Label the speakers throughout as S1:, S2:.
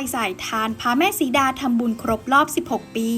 S1: ายสายทานพาแม่สีดาทำบุญครบรอบ 16 ปี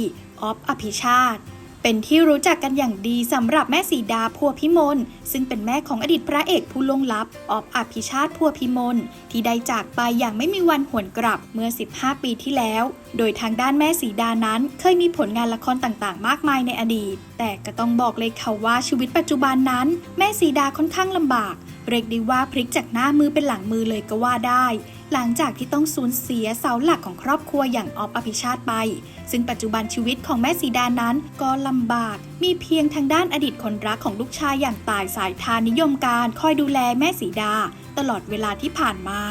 S1: ออฟอภิชาติ เป็นที่รู้จักกันอย่างดีสำหรับแม่สีดาพัวพิมล ซึ่งเป็นแม่ของอดีตพระเอกผู้ล่วงลับ ออฟอภิชาติพัวพิมล ที่ได้จากไปอย่างไม่มีวันหวนกลับเมื่อ 15 ปีที่แล้ว โดยทางด้านแม่สีดานั้นเคยมีผลงานละครต่างๆ มากมายในอดีต แต่ก็ต้องบอกเลยค่ะว่าชีวิตปัจจุบันนั้น แม่สีดาค่อนข้างลำบากเรียกได้ว่าพลิกจากหน้ามือเป็นหลังมือเลยก็ว่าได้ หลังจากที่ต้องสูญเสียเสาหลักของครอบครัวอย่างออฟอภิชาติไป ซึ่งปัจจุบันชีวิตของแม่สีดานั้นก็ลำบาก มีเพียงทางด้านอดีตคนรักของลูกชายอย่างตายสายทานนิยมการคอยดูแลแม่สีดา ตลอดเวลาที่ผ่านมา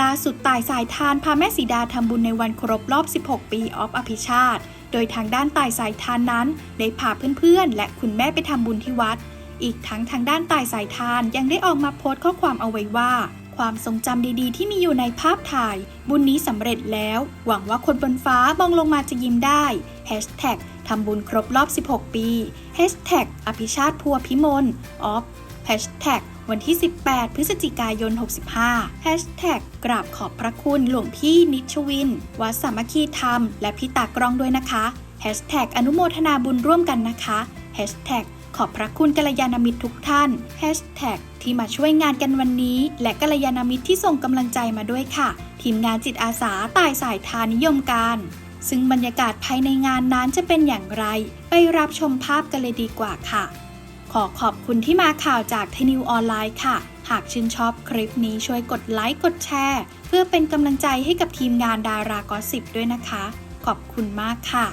S1: ล่าสุดตายสายทานพาแม่สีดาทำบุญในวันครบรอบ 16 ปีออฟอภิชาติ โดยทางด้านตายสายทานนั้น ได้พาเพื่อนๆ และคุณแม่ไปทำบุญที่วัด อีกทั้งทางด้านตายสายทานยังได้ออกมาโพสต์ข้อความเอาไว้ว่า ความทรงจำดีๆ ที่มีอยู่ในภาพถ่าย บุญนี้สำเร็จแล้ว หวังว่าคนบนฟ้ามองลงมาจะยิ้มได้ Hashtag ทำบุญครบรอบ 16 ปี Hashtag อภิชาติพัวพิมลออฟวันที่ 18 พฤศจิกายน 65 Hashtag กราบขอบพระคุณหลวงพี่นิชวิน วัดสามัคคีธรรม และพี่ตากลองด้วยนะคะ Hashtag อนุโมทนาบุญร่วมกันนะคะ Hashtag ขอบพระคุณกัลยาณมิตรทุกท่าน Hashtag ที่มาช่วยงานกันวันนี้ และกัลยาณมิตรที่ส่งกำลังใจมาด้วยค่ะ ทีมงานจิตอาสาตายสายทานนิยมการ ซึ่งบรรยากาศภายในงานนั้นจะเป็นอย่างไร ไปรับชมภาพกันเลยดีกว่าค่ะ ขอขอบคุณที่มาข่าวจากเทนิวออนไลน์ค่ะหากชื่นชอบคลิปนี้ช่วยกดไลค์กดแชร์ เพื่อเป็นกำลังใจให้กับทีมงานดารากอสิบด้วยนะคะ ขอบคุณมากค่ะ